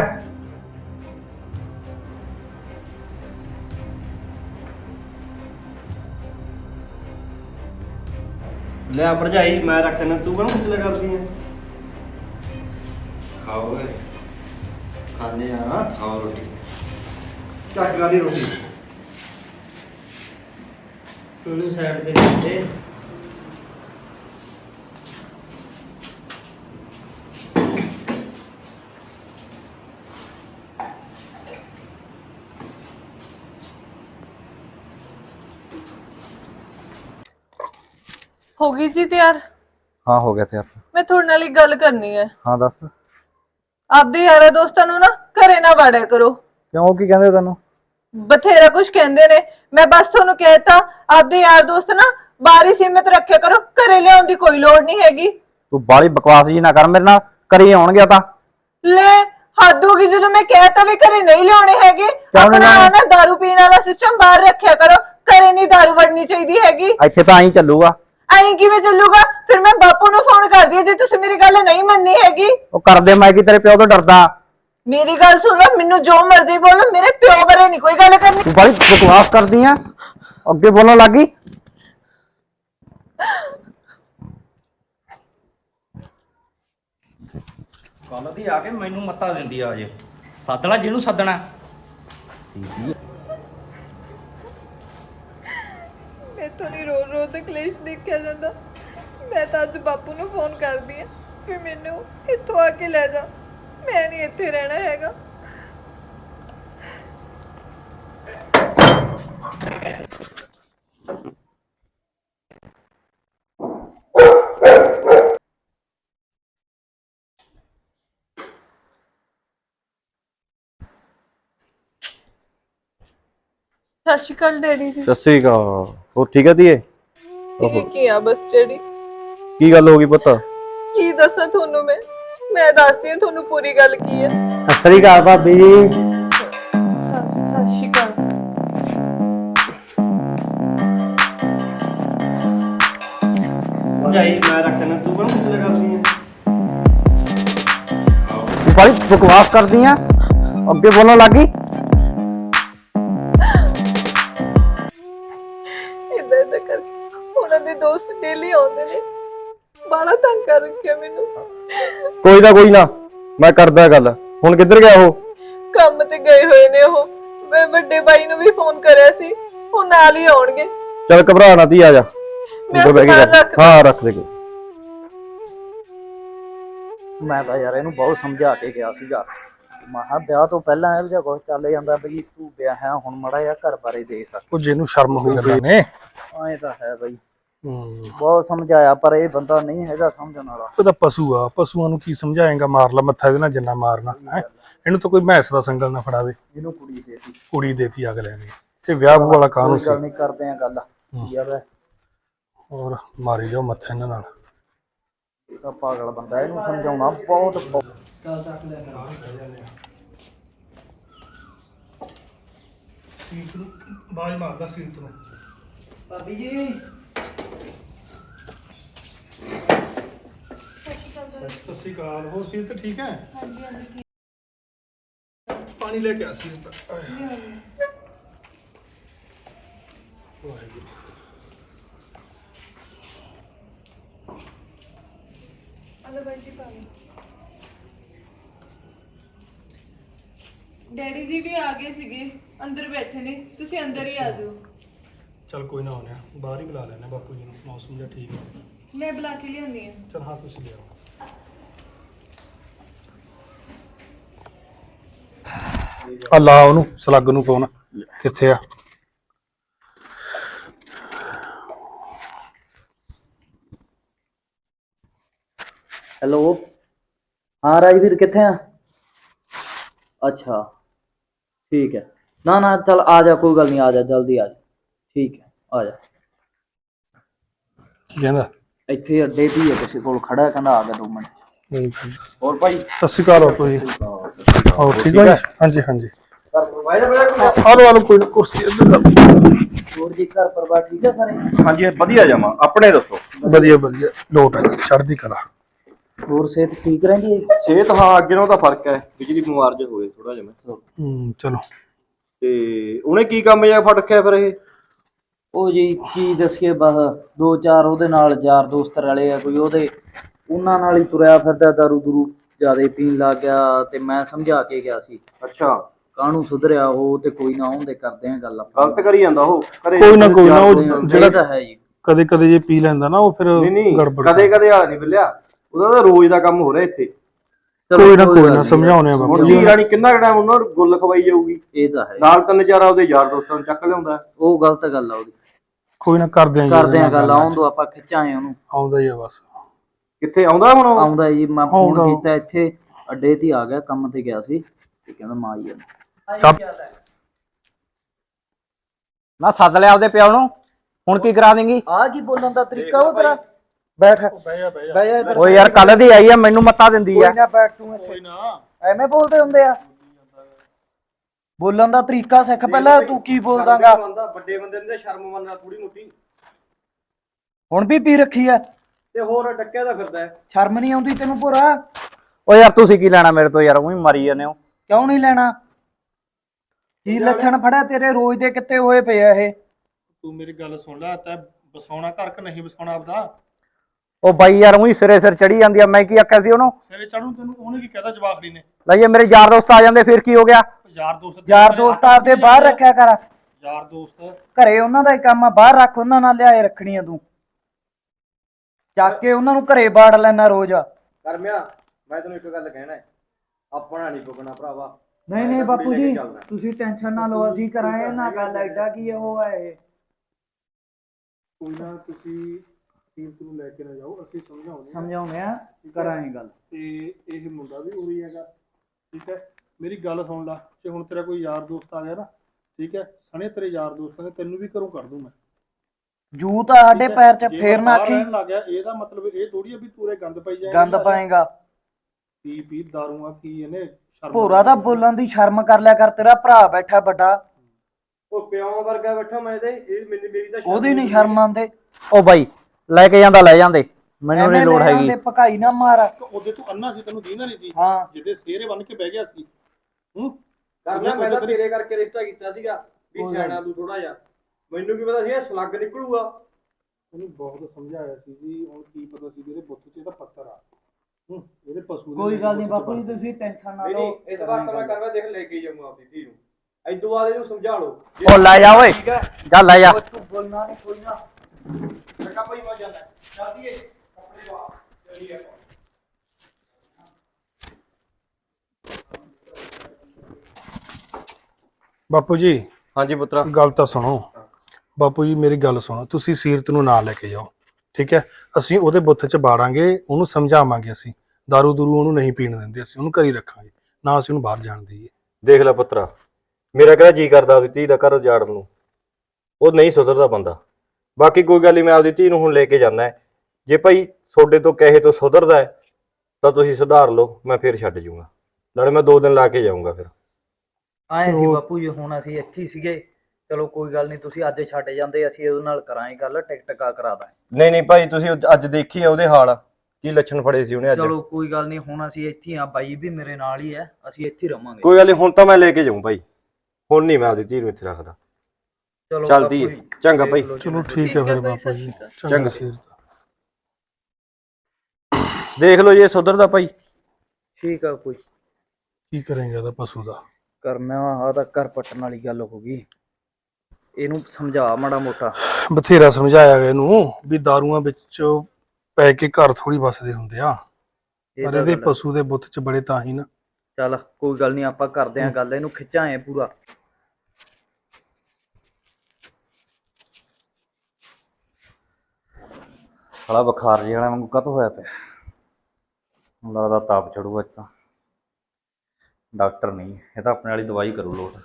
ਲਿਆ ਭਰਜਾਈ ਮੈਂ ਰੱਖਣਾ ਤੂੰ ਕਹਣ ਕੁਝ ਕਰਦੀ ਹੈ ਖਾਓ ਓਏ। ਖਾਣੇ ਆ ਖਾਓ ਰੋਟੀ। ਚੱਕ ਲਾ ਦੀ ਰੋਟੀ। ਉਹਨੂੰ ਸਾਈਡ ਤੇ ਕਰ ਦੇ। ਹੋ ਗਈ ਜੀ ਤਿਆਰ? ਹਾਂ ਹੋ ਗਿਆ ਤਿਆਰ। ਮੈਂ ਤੁਹਾਡੇ ਨਾਲ ਇੱਕ ਗੱਲ ਕਰਨੀ ਹੈ। ਹਾਂ ਦੱਸ। ਆਪਦੇ ਯਾਰਾਂ ਦੋਸਤਾਂ ਨੂੰ ਨਾ ਘਰੇ ਨਾ ਵਾੜਿਆ ਕਰੋ। ਕਿਉਂ ਕੀ ਕਹਿੰਦੇ ਤੈਨੂੰ ਬਥੇਰਾ ਕੁਝ ਕਹਿੰਦੇ ਨੇ। ਮੈਂ ਬਸ ਤੁਹਾਨੂੰ ਕਹਿਤਾ ਆਪਦੇ ਯਾਰ ਦੋਸਤ ਨਾ ਬਾਹਰ ਹੀ ਰੱਖਿਆ ਕਰੋ ਘਰੇ ਲਿਆਉਣ ਦੀ ਕੋਈ ਲੋੜ ਨਹੀਂ ਹੈਗੀ। ਤੂੰ ਬਾਹਲੀ ਬਕਵਾਸ ਜੀ ਨਾ ਕਰ ਮੇਰੇ ਨਾਲ ਕਰੀ ਆਉਣਗੇ ਉਹ ਤਾਂ। ਲੈ ਹੱਦ ਹੋ ਜਦੋਂ ਮੈਂ ਕਹਿਤਾ ਵੀ ਘਰੇ ਨਹੀਂ ਲਿਆਉਣੇ ਹੈਗੇ ਆਪਣਾ ਨਾ ਦਾਰੂ ਪੀਣ ਵਾਲਾ ਸਿਸਟਮ ਬਾਹਰ ਰੱਖਿਆ ਕਰੋ ਘਰੇ ਨਹੀਂ ਦਾਰੂ ਵੜਨੀ ਚਾਹੀਦੀ ਹੈਗੀ। ਇੱਥੇ ਤਾਂ ਐਂ ਚੱਲੂਗਾ। ਐਂ ਕਿਵੇਂ ਚੱਲੂਗਾ? ਫਿਰ ਮੈਂ ਬਾਪੂ ਨੂੰ ਫੋਨ ਕਰਦੀ ਹਾਂ ਜੇ ਤੁਸੀਂ ਮੇਰੀ ਗੱਲ ਨਹੀਂ ਮੰਨਣੀ ਹੈਗੀ। ਉਹ ਕਰਦੇ ਮੈਂ ਕੀ ਤੇਰੇ ਪਿਓ ਤੋਂ ਡਰਦਾ? ਮੇਰੀ ਗੱਲ ਸੁਣ ਲਓ ਮੈਨੂੰ ਜੋ ਮਰਜ਼ੀ ਬੋਲੋ ਮੇਰੇ ਪਿਓ ਬਾਰੇ ਨਹੀਂ ਕੋਈ ਗੱਲ ਕਰਨੀ। ਤੂੰ ਬਾਲੀ ਬਕਵਾਸ ਕਰਦੀ ਆ। ਅੱਗੇ ਬੋਲਣ ਲੱਗੀ ਕੱਲ ਦੀ ਆ ਕੇ ਮੈਨੂੰ ਮੱਤਾ ਦਿੰਦੀ ਆ ਜੇ ਸੱਦਣਾ ਜਿਹਨੂੰ ਸੱਦਣਾ। ਮੈਥੋਂ ਰੋ ਰੋ ਤੇ ਕਲੇਸ਼ ਦੇਖਿਆ ਜਾਂਦਾ। ਮੈਂ ਤਾਂ ਅੱਜ ਬਾਪੂ ਨੂੰ ਫੋਨ ਕਰਦੀ ਆ ਵੀ ਮੈਨੂੰ ਇੱਥੋਂ ਆ ਕੇ ਲੈ ਜਾ। ਮੈਂ ਨਹੀਂ ਇੱਥੇ ਰਹਿਣਾ ਹੈਗਾ। ਸਤਿ ਸ਼੍ਰੀ ਅਕਾਲ ਡੈਡੀ ਜੀ। ਸਤਿ ਸ੍ਰੀ ਅਕਾਲ। ਹੋਰ ਠੀਕ ਹੈ ਧੀਏ? ਠੀਕ ਹੀ ਆ ਬਸ ਡੈਡੀ। ਕੀ ਗੱਲ ਹੋ ਗਈ ਪੁੱਤ? ਕੀ ਦੱਸਾਂ ਤੁਹਾਨੂੰ ਮੈਂ? ਮੈਂ ਦੱਸਦੀ ਹਾਂ ਤੁਹਾਨੂੰ ਪੂਰੀ ਗੱਲ ਕੀ ਹੈ ਸਤਿ ਸ੍ਰੀ ਅਕਾਲ ਭਾਬੀ ਸਤਿ ਸਤਿ ਸ਼੍ਰੀ ਅਕਾਲ। ਭਰਜਾਈ ਮੈਂ ਰੱਖਣਾ ਤੂੰ ਕਹਣ ਕੁਝ ਕਰਦੀ ਹੈ ਤੂੰ ਬਾਲੀ ਬਕਵਾਸ ਕਰਦੀ ਆ। ਅੱਗੇ ਬੋਲਣ ਲੱਗੀ ਕਰ ਰੱਖਿਆ ਮੈਨੂੰ। ਕੋਈ ਨਾ ਕੋਈ ਨਾ। ਮੈਂ ਕਰਦਾ ਗੱਲ। ਹੁਣ ਕਿੱਧਰ ਗਿਆ ਉਹ? ਕੰਮ ਤੇ ਗਏ ਹੋਏ ਨੇ ਉਹ। ਮੈਂ ਵੱਡੇ ਬਾਈ ਨੂੰ ਵੀ ਫੋਨ ਕਰਿਆ ਸੀ। ਉਹ ਨਾਲ ਹੀ ਆਉਣਗੇ। ਚੱਲ ਘਬਰਾ ਨਾ ਤੀ ਆ ਜਾ। ਮੈਂ ਉੱਧਰ ਬਹਿ ਕੇ ਸਮਾਨ ਜਾ। ਰੱਖ ਹਾਂ ਰੱਖ ਦੇ ਕੋਈ। ਮੈਂ ਤਾਂ ਯਾਰ ਇਹਨੂੰ ਬਹੁਤ ਸਮਝਾ ਕੇ ਗਿਆ ਸੀਗਾ। ਮਹਾ ਵਿਆਹ ਤੋਂ ਪਹਿਲਾਂ ਇਹ ਜਿਹਾ ਕੁਝ ਚੱਲ ਜਾਂਦਾ ਬਈ ਤੂੰ ਵਿਆਹ ਹੈ ਹੁਣ ਮੜਾ ਜਿਹਾ ਘਰ ਬਾਰੇ ਦੇਖ। ਉਹ ਜਿਹਨੂੰ ਸ਼ਰਮ ਹੋਈ ਗੱਲਾਂ ਨੇ ਐਂ ਤਾਂ ਹੈ ਬਈ। ਹੂੰ। ਬਹੁਤ ਸਮਝਾਇਆ ਪਰ ਇਹ ਬੰਦਾ ਨਹੀਂ ਹੈਗਾ ਸਮਝਣ ਵਾਲਾ। ਉਹ ਤਾਂ ਪਸ਼ੂ ਆ ਪਸ਼ੂਆਂ ਨੂੰ ਕੀ ਸਮਝਾਏਗਾ? ਮਾਰ ਲਾ ਮੱਥਾ ਇਹਦੇ ਨਾਲ ਜਿੰਨਾ ਮਾਰਨਾ ਹੈ? ਇਹਨੂੰ ਤਾਂ ਕੋਈ ਮੈਸ ਦਾ ਸੰਗਲ ਨਾ ਫੜਾਵੇ। ਇਹਨੂੰ ਕੁੜੀ ਦੇਤੀ। ਕੁੜੀ ਦੇਤੀ ਅਗਲੇ ਨੇ ਤੇ ਵਿਆਹ ਵਾਲਾ ਕੋਈ ਸੀ? ਗੱਲ ਨਹੀਂ ਕਰਦੇ ਆ ਗੱਲ। ਯਾਰ ਹੋਰ ਮਾਰੀ ਜਾਓ ਮੱਥਾ ਇਹਨਾਂ ਨਾਲ। ਇਹ ਤਾਂ ਪਾਗਲ ਬੰਦਾ ਇਹਨੂੰ ਸਮਝਾਉਣਾ ਬਹੁਤ। ਸੀਟ ਨੂੰ ਬਾਜ ਮਾਰਦਾ ਸੀਟ ਨੂੰ। ਭਾਬੀ ਜੀ ਸਤਿ ਸ਼੍ਰੀ ਅਕਾਲ ਹੋਰ ਸੀਟ ਤਾਂ ਠੀਕ ਹੈ? ਹਾਂਜੀ ਹਾਂਜੀ ਪਾਣੀ ਲੈ ਕੇ ਆ ਸੀਟ ਤਾਂ। ਵਾਹਿਗੁਰੂ। ਡੈਡੀ ਜੀ ਵੀ ਆ ਗਏ ਸੀਗੇ ਅੰਦਰ ਬੈਠੇ ਨੇ। ਤੁਸੀਂ ਅੰਦਰ ਹੀ ਆ ਜਾਓ। ਚਲ ਕੋਈ ਨਾ ਹੋਣਾ ਬਾਹਰ ਹੀ ਬੁਲਾ ਲੈਣੇ ਬਾਪੂ ਜੀ ਨੂੰ ਮੌਸਮ ਜਿਹਾ ਠੀਕ ਹੈ। ਮੈਂ ਬੁਲਾ ਕੇ ਲਿਆਉਂਦੀ ਹਾਂ। ਚਲ ਹਾਂ ਤੁਸੀਂ ਲਿਆਓ। ਆ ਲਾ ਉਹਨੂੰ ਸਲੱਗ ਨੂੰ ਫੋਨ। ਕਿੱਥੇ ਆ? ਹੈਲੋ? ਹਾਂ ਰਾਜਵੀਰ ਕਿੱਥੇ ਆ? ਅੱਛਾ। ਠੀਕ ਹੈ। ਨਾ ਨਾ ਚੱਲ ਆ ਜਾ ਕੋਈ ਗੱਲ ਨਹੀਂ ਆ ਜਾ ਜਲਦੀ ਆ ਜਾ। ਠੀਕ ਹੈ ਆ ਜਾ। ਕੀ ਕਹਿੰਦਾ? ਇੱਥੇ ਅੱਡੇ ਤੇ ਹੀ ਹੈ ਕਿਸੇ ਕੋਲ ਖੜਾ ਹੈ, ਕਹਿੰਦਾ ਆ ਗਿਆ ਦੋ ਮਿੰਟ। ਹੋਰ ਭਾਈ? ਸਤਿ ਸ਼੍ਰੀ ਅਕਾਲ ਬਾਪੂ ਜੀ ਹੋਰ ਠੀਕ ਹੋ ਹਾਂਜੀ ਹਾਂਜੀ। ਆ ਲੋ ਕੋਈ ਨਾ, ਕੁਰਸੀ ਇੱਧਰ ਕਰ ਹੋਰ ਜੀ ਘਰ ਪਰਿਵਾਰ ਠੀਕ ਹੈ ਸਾਰੇ? ਹਾਂਜੀ ਵਧੀਆ ਜਾਵਾਂ ਆਪਣੇ ਦੱਸੋ। ਵਧੀਆ ਵਧੀਆ। ਲੋਟ ਹੈ ਚੜ੍ਹਦੀ ਕਲਾ। ਹੋਰ ਸਿਹਤ ਠੀਕ ਰਹਿੰਦੀ ਹੈ ਸਿਹਤ ਹਾਂ ਅੱਗੇ ਨਾਲੋਂ ਤਾਂ ਫ਼ਰਕ ਹੈ। ਬਿਜਲੀ ਬਿਮਾਰ ਜੇ ਹੋਏ ਥੋੜਾ ਜਿਹਾ ਮੈਂ। ਹੂੰ ਚਲੋ। ਤੇ ਉਹਨੇ ਕੀ ਕੰਮ ਜਿਹਾ ਫੜ ਰੱਖਿਆ ਫਿਰ ਇਹ? ਉਹ ਜੀ ਕੀ ਦੱਸੀਏ ਬਸ ਦੋ ਚਾਰ ਉਹਦੇ ਨਾਲ ਯਾਰ ਦੋਸਤ ਰਲੇ ਆ ਕੋਈ ਉਹਦੇ ਉਹਨਾਂ ਨਾਲ ਹੀ ਤੁਰਿਆ ਫਿਰਦਾ ਦਾਰੂ ਦਰੂ ਜਿਆਦੇ ਪੀਣ ਲੱਗ ਗਿਆ ਤੇ ਮੈਂ ਸਮਝਾ ਕੇ ਗਿਆ ਸੀ। ਅੱਛਾ। ਕਾਹਨੂੰ ਸੁਧਰਿਆ ਉਹ ਤੇ ਕੋਈ ਨਾ ਉਹਦੇ ਕਰਦੇ ਆ ਗੱਲ ਆਪਾਂ। ਗਲਤ ਕਰੀ ਜਾਂਦਾ ਉਹ ਘਰੇ ਕੋਈ ਨਾ ਕੋਈ ਨਾ ਉਹ ਜਿਹੜਾ ਤਾਂ ਹੈ ਜੀ। ਕਦੇ ਕਦੇ ਜੇ ਪੀ ਲੈਂਦਾ ਨਾ ਉਹ ਫਿਰ ਨਹੀਂ ਨਹੀਂ ਗੜਬੜ ਕਦੇ ਕਦੇ ਵਾਲਾ ਨਹੀਂ ਬਿੱਲਿਆ ਉਹਦਾ ਤਾਂ ਰੋਜ਼ ਦਾ ਕੰਮ ਹੋ ਰਿਹਾ ਇੱਥੇ। ਚਲੋ ਕੋਈ ਨਾ ਗੱਲ ਕੋਈ ਨਾ ਸਮਝਾਉਣੇ ਆ ਹੁਣ ਬਾਪੂ ਜੀ ਰਾਣੀ ਕਿੰਨਾ ਟਾਈਮ ਉਹਨਾਂ ਨੂੰ ਗੁੱਲ ਖਵਾਈ ਜਾਊਗੀ? ਇਹ ਤਾਂ ਹੈ। ਨਾਲ ਤਿੰਨ ਚਾਰ ਉਹਦੇ ਯਾਰ ਦੋਸਤਾਂ ਨੂੰ ਚੱਕ ਲਿਆਉਂਦਾ ਉਹ ਗਲਤ ਗੱਲ ਆ ਉਹਦੀ। ਕੋਈ ਨਾ ਕਰਦੇ ਆਂ ਜੀ। ਕਰਦੇ ਆ ਗੱਲ ਆਉਣ ਦੋ ਆਪਾਂ ਖਿੱਚਾਂਗੇ ਉਹਨੂੰ। ਆਉਂਦਾ ਹੀ ਆ ਬਸ। ਕਿੱਥੇ ਆਉਂਦਾ ਹੁਣ ਉਹ? ਆਉਂਦਾ ਜੀ ਮੈਂ ਫੋਨ ਆਉਂਦਾ। ਕੀਤਾ ਇੱਥੇ ਅੱਡੇ ਤੇ ਹੀ ਆ ਗਿਆ ਕੰਮ ਤੇ ਗਿਆ ਸੀ। ਤੇ ਕਹਿੰਦਾ ਮਾਂ ਹੀ ਆ। ਚੱਲ ਨਾ ਸੱਦ ਲਿਆ ਉਹਦੇ ਪਿਓ ਨੂੰ। ਹੁਣ ਕੀ ਕਰਾ ਦੇਂਗੀ? ਆ ਕੀ ਬੋਲਣ ਦਾ ਤਰੀਕਾ ਉਹ ਤੇਰਾ? ਬੈਠ। ਬਹਿ ਜਾ ਬਹਿ ਜਾ। ਬਹਿ ਜਾ ਇੱਧਰ। ਓਏ ਯਾਰ ਕੱਲ ਦੀ ਆਈ ਆ ਮੈਨੂੰ ਮੱਤਾ ਦਿੰਦੀ ਆ। ਕੋਈ ਨਾ ਬੈਠ ਤੂੰ ਇੱਥੇ। ਕੋਈ ਨਾ। ਐਵੇਂ ਬੋਲਦੇ ਹੁੰਦੇ ਆ। ਬੋਲਣ ਦਾ ਤਰੀਕਾ ਸਿੱਖ ਪਹਿਲਾਂ ਤੂੰ ਕੀ ਬੋਲਦਾਗਾ ਵੱਡੇ ਬੰਦੇ ਨੇ ਤਾਂ ਸ਼ਰਮ ਮੰਨਣਾ ਥੋੜੀ ਮੋਟੀ। ਹੁਣ ਵੀ ਪੀ ਰੱਖੀ ਆ। ਤੇ ਹੋਰ ਡੱਕਿਆ ਦਾ ਫਿਰਦਾ ਹੈ। ਸ਼ਰਮ ਨਹੀਂ ਆਉਂਦੀ ਤੈਨੂੰ ਭੋਰਾ? ਓ ਯਾਰ ਤੁਸੀਂ ਕੀ ਲੈਣਾ ਮੇਰੇ ਤੋਂ ਯਾਰ? ਉਹੀ ਮਰੀ ਜਾਂਦੇ ਹੋ। ਕਿਉਂ ਨਹੀਂ ਲੈਣਾ? ਕੀ ਲੱਛਣ ਫੜਿਆ ਤੇਰੇ? ਰੋਜ਼ ਦੇ ਕਿੱਤੇ ਹੋਏ ਪਏ ਆ ਇਹ। ਤੂੰ ਮੇਰੀ ਗੱਲ ਸੁਣ ਲੈ ਤੈ ਬਸਾਉਣਾ ਘਰ ਕਿ ਨਹੀਂ ਬਸਾਉਣਾ ਆਪਦਾ? ਉਹ ਬਾਈ ਯਾਰ ਉਹੀ ਸਿਰੇ ਸਿਰ ਚੜੀ ਜਾਂਦੀ ਆ। ਮੈਂ ਕੀ ਆਖਿਆ ਸੀ ਉਹਨੂੰ? ਸਿਰੇ ਚੜੂ ਤੈਨੂੰ? ਉਹਨੇ ਕੀ ਕਹਤਾ ਜਵਾਖੜੀ ਨੇ? ਲਈਏ ਮੇਰੇ ਯਾਰ ਦੋਸਤ ਆ ਜਾਂਦੇ ਫਿਰ ਕੀ ਹੋ ਗਿਆ? ਯਾਰ ਦੋਸਤ ਯਾਰ ਦੋਸਤ ਆਪਦੇ ਬਾਹਰ ਰੱਖਿਆ ਕਰ। ਯਾਰ ਦੋਸਤ। ਘਰੇ ਉਹਨਾਂ ਦਾ ਹੀ ਕੰਮ ਆ। ਬਾਹਰ ਰੱਖ ਉਹਨਾਂ ਨਾਲ ਲਿਆਏ ਰੱਖਣੀਆਂ ਤੂੰ। ਚੱਕ ਕੇ ਉਹਨਾਂ ਨੂੰ ਘਰੇ ਬਾੜ ਲੈਣਾ ਰੋਜ਼। ਕਰਮਿਆ ਮੈਂ ਤੈਨੂੰ ਇੱਕ ਗੱਲ ਕਹਿਣਾ ਹੈ। ਆਪਣਾ ਨਹੀਂ ਪੁੱਗਣਾ ਭਰਾਵਾ। ਨਹੀਂ ਨਹੀਂ ਬਾਪੂ ਜੀ। ਤੁਸੀਂ ਟੈਨਸ਼ਨ ਨਾ ਲਓ ਅਸੀਂ ਕਰਾਂਗੇ ਨਾ ਗੱਲ ਐਡਾ ਕੀ ਉਹ ਹੈ ਇਹ। ਕੋਈ ਨਾ ਤੁਸੀਂ ਕੀਮਤ ਨੂੰ ਲੈ ਕੇ ਨਾ ਜਾਓ ਅਸੀਂ ਸਮਝਾਉਂਦੇ ਹਾਂ। ਸਮਝਾਉਂਦੇ ਆ ਕਰਾਂਗੇ ਗੱਲ। ਤੇ ਇਹ ਮੁੰਡਾ ਵੀ ਉਰੀ ਹੈਗਾ ਠੀਕ ਹੈ? ਮੇਰੀ ਗੱਲ ਸੁਣ ਲੈ ਜੇ ਹੁਣ ਤੇਰਾ ਕੋਈ ਯਾਰ ਦੋਸਤ ਆ ਗਿਆ ਨਾ ਠੀਕ ਹੈ? ਸਣੇ ਤੇਰੇ ਯਾਰ ਦੋਸਤਾਂ ਨੇ ਤੈਨੂੰ ਵੀ ਘਰੋਂ ਕੱਢ ਦੂੰ ਮੈਂ। ਜੂ ਤਾਂ ਸਾਡੇ? ਪੈਰ 'ਚ ਫੇਰ ਨਾ ਆਖੀ। ਰਹਿਣ ਲੱਗ ਗਿਆ ਇਹਦਾ ਮਤਲਬ ਇਹ ਥੋੜੀ ਆ ਵੀ ਪੂਰੇ ਗੰਦ ਪਾਈ ਜਾਏਗਾ। ਗੰਦ ਪਾਏਗਾ। ਪੀ ਪੀ ਦਾਰੂਆਂ ਕੀ ਇਹਨੇ ਸ਼ਰਮ ਭੋਰਾ ਦਾ ਬੋਲਣ ਦੀ ਸ਼ਰਮ ਕਰ ਲਿਆ ਕਰ ਤੇਰਾ ਭਰਾ ਬੈਠਾ ਵੱਡਾ। ਉਹ ਪਿਓ ਵਰਗਾ ਬੈਠਾ ਮੈਂ ਤੇ ਇਹ ਮੈਨੂੰ ਮੇਰੀ ਤਾਂ ਸ਼ਰਮ ਉਹਦੀ ਨਹੀਂ ਸ਼ਰਮ ਆਉਂਦੇ। ਉਹ ਬਾਈ ਲੈ ਕੇ ਜਾਂਦਾ ਲੈ ਜਾਂਦੇ। ਮੈਨੂੰ ਨਹੀਂ ਲੋੜ ਹੈਗੀ। ਆਉਂਦੇ, ਭਕਾਈ ਨਾ ਮਾਰ। ਉਹਦੇ ਤੂੰ ਅੰਨਾ ਸੀ ਤੈਨੂੰ ਦੀਨਾ ਨਹੀਂ ਸੀ। ਹਾਂ। ਜਿਹਦੇ ਸਿਹਰੇ ਬਣ ਕੇ ਬਹਿ ਗਿਆ ਸੀ। ਹੂੰ? ਕਰਮਿਆ ਮੈਂ ਤਾਂ ਤੇਰੇ ਕਰਕੇ ਰਿਸ਼ਤਾ ਕੀਤਾ ਸੀਗਾ ਵੀ ਸਿਆਣਾ ਤੂੰ ਥੋੜਾ ਜਿਹਾ। ਮੈਨੂੰ ਕੀ ਪਤਾ ਸੀ ਇਹ ਸਲੱਗ ਨਿਕਲੂਗਾ। ਉਹਨੂੰ ਬਹੁਤ ਸਮਝਾਇਆ ਸੀ ਜੀ ਹੁਣ ਕੀ ਪਤਾ ਸੀ ਵੀ ਇਹਦੇ ਬੁੱਤ 'ਚ ਇਹਦਾ ਪੱਤਰ ਆ। ਹੂੰ। ਇਹਦੇ ਪਸ਼ੂ ਦੇ ਕੋਈ ਗੱਲ ਨਹੀਂ ਬਾਪੂ ਜੀ। ਤੁਸੀਂ ਟੈਨਸ਼ਨ ਨਾ ਨਹੀਂ ਲਓ ਨਹੀਂ ਇਸ ਵਾਰ ਤਾਂ ਮੈਂ ਕਰਵਾ ਦੇਖ ਲੈ ਕੇ ਜਾਊਂਗਾ ਆਪਣੀ ਧੀ ਨੂੰ। ਐਦੋਂ ਬਾਅਦ ਇਹਨੂੰ ਸਮਝਾ ਲਓ। ਉਹ ਲੈ ਜਾ ਓਏ ਠੀਕ ਹੈ? ਜਾ ਲੈ ਜਾ। ਤੂੰ ਬੋਲਣਾ ਨਹੀਂ ਕੋਈ ਨਾ। ਟੱਕਾ ਭਾਈ ਮਾ ਜਾਂਦਾ। ਚੱਲਦੀ ਏ ਆਪਣੇ ਬਾਪ ਚੱਲੀਏ ਆਪਾਂ। ਬਾਪੂ ਜੀ ਹਾਂਜੀ ਪੁੱਤਰਾ। ਗੱਲ ਤਾਂ ਸੁਣੋ। ਬਾਪੂ ਜੀ ਮੇਰੀ ਗੱਲ ਸੁਣੋ ਤੁਸੀਂ ਸੀਰਤ ਨੂੰ ਨਾਲ ਲੈ ਕੇ ਜਾਓ ਠੀਕ ਹੈ? ਅਸੀਂ ਉਹਦੇ ਬੁੱਤ 'ਚ ਬਾੜਾਂਗੇ ਉਹਨੂੰ ਸਮਝਾਵਾਂਗੇ ਅਸੀਂ। ਦਾਰੂ ਦੂਰੂ ਉਹਨੂੰ ਨਹੀਂ ਪੀਣ ਦਿੰਦੇ ਅਸੀਂ ਉਹਨੂੰ ਘਰੀ ਰੱਖਾਂਗੇ ਨਾ ਅਸੀਂ ਉਹਨੂੰ ਬਾਹਰ ਜਾਣ ਦਈਏ। ਦੇਖ ਲੈ ਪੁੱਤਰਾ ਮੇਰਾ ਕਿਹੜਾ ਜੀ ਕਰਦਾ ਧੀ ਦਾ ਘਰ ਉਜਾੜਨ ਨੂੰ। ਉਹ ਨਹੀਂ ਸੁਧਰਦਾ ਬੰਦਾ। ਬਾਕੀ ਕੋਈ ਗੱਲ ਨਹੀਂ ਮੈਂ ਆਪਦੀ ਧੀ ਨੂੰ ਹੁਣ ਲੈ ਕੇ ਜਾਣਾ ਜੇ ਭਾਈ ਤੁਹਾਡੇ ਤੋਂ ਕਹੇ ਤੋਂ ਸੁਧਰਦਾ ਹੈ ਤਾਂ ਤੁਸੀਂ ਸੁਧਾਰ ਲਓ ਮੈਂ ਫੇਰ ਛੱਡ ਜੂੰਗਾ। ਨਾਲੇ ਮੈਂ ਦੋ ਦਿਨ ਲਾ ਕੇ ਜਾਊਂਗਾ ਫਿਰ। ਆਏ ਸੀ ਬਾਪੂ ਜੀ ਹੁਣ ਅਸੀਂ ਇੱਥੇ ਹੀ ਸੀਗੇ। ਚਲੋ ਕੋਈ ਗੱਲ ਨਹੀਂ ਤੁਸੀਂ ਅੱਜ ਛੱਡ ਜਾਂਦੇ ਅਸੀਂ ਉਹਦੇ ਨਾਲ ਕਰਾਂਗੇ ਗੱਲ ਟਿਕਟ ਕਾ ਕਰਾ ਦਾਂਗੇ। ਨਹੀਂ ਨਹੀਂ ਭਾਈ ਤੁਸੀਂ ਉਹ ਅੱਜ ਦੇਖੀ ਆ ਉਹਦੇ ਹਾਲ ਕੀ ਲੱਛਣ ਫੜੇ ਸੀ ਉਹਨੇ ਅੱਜ? ਚਲੋ ਕੋਈ ਗੱਲ ਨਹੀਂ ਹੁਣ ਅਸੀਂ ਇੱਥੇ ਆ ਬਾਈ ਵੀ ਮੇਰੇ ਨਾਲ ਹੀ ਹੈ ਅਸੀਂ ਇੱਥੇ ਹੀ ਰਵਾਂਗੇ। ਕੋਈ ਗੱਲ ਨਹੀਂ ਹੁਣ ਤਾਂ ਮੈਂ ਲੈ ਕੇ ਜਾਊਂ ਭਾਈ। ਹੁਣ ਨਹੀਂ ਮੈਂ ਆਪਦੀ ਧੀ ਨੂੰ ਇੱਥੇ ਰੱਖਦਾ। ਚਲੋ ਚੱਲਦੀ ਬਾਪੂ ਹੈ। ਜੀ, ਚੰਗਾ ਦੇਖ ਭਾਈ। ਲਓ ਚਲੋ ਠੀਕ ਹੈ ਫਿਰ ਬਾਪੂ ਜੀ। ਚੰਗਾ। ਚੰਗਾ। ਦੇਖ ਲਓ ਜੇ ਸੁਧਰਦਾ ਭਾਈ। ਠੀਕ ਆ ਕੋਈ। ਕੀ ਕਰੇਗਾ ਇਹਦਾ ਪਸ਼ੂ ਦਾ? ਕਰਮਿਆ ਆ ਤਾਂ ਘਰ ਪੱਟਣ ਵਾਲੀ ਗੱਲ ਹੋ ਗਈ। ਇਹਨੂੰ ਸਮਝਾ ਮਾੜਾ ਮੋਟਾ। ਬਥੇਰਾ ਸਮਝਾਇਆ ਗਿਆ ਇਹਨੂੰ ਵੀ ਦਾਰੂਆਂ ਵਿੱਚ ਪੈ ਕੇ ਘਰ ਥੋੜੀ ਵਸਦੇ ਹੁੰਦੇ ਆ। ਇਹ ਪਰ ਤਾਂ ਇਹਦੇ ਗੱਲ। ਪਸ਼ੂ ਦੇ ਬੁੱਤ 'ਚ ਬੜੇ ਤਾਂ ਹੀ ਨਾ। ਚੱਲ ਕੋਈ ਗੱਲ ਨਹੀਂ ਆਪਾਂ ਕਰਦੇ ਆਂ ਗੱਲ ਇਹਨੂੰ ਖਿੱਚਾਂਗੇ ਪੂਰਾ। ਸਾਲਾ ਬੁਖਾਰ ਜਿਹਾ ਵਾਲਾ ਵਾਂਗੂ ਕਾਹਤੋਂ ਹੋਇਆ ਪਿਆ? ਮੈਨੂੰ ਲੱਗਦਾ ਤਾਪ ਚੜੂਗਾ ਅੱਜ ਤਾਂ ਡਾਕਟਰ ਨਹੀਂ ਇਹ ਤਾਂ ਆਪਣੇ ਵਾਲੀ ਦਵਾਈ ਕਰੂ ਲੋਟ।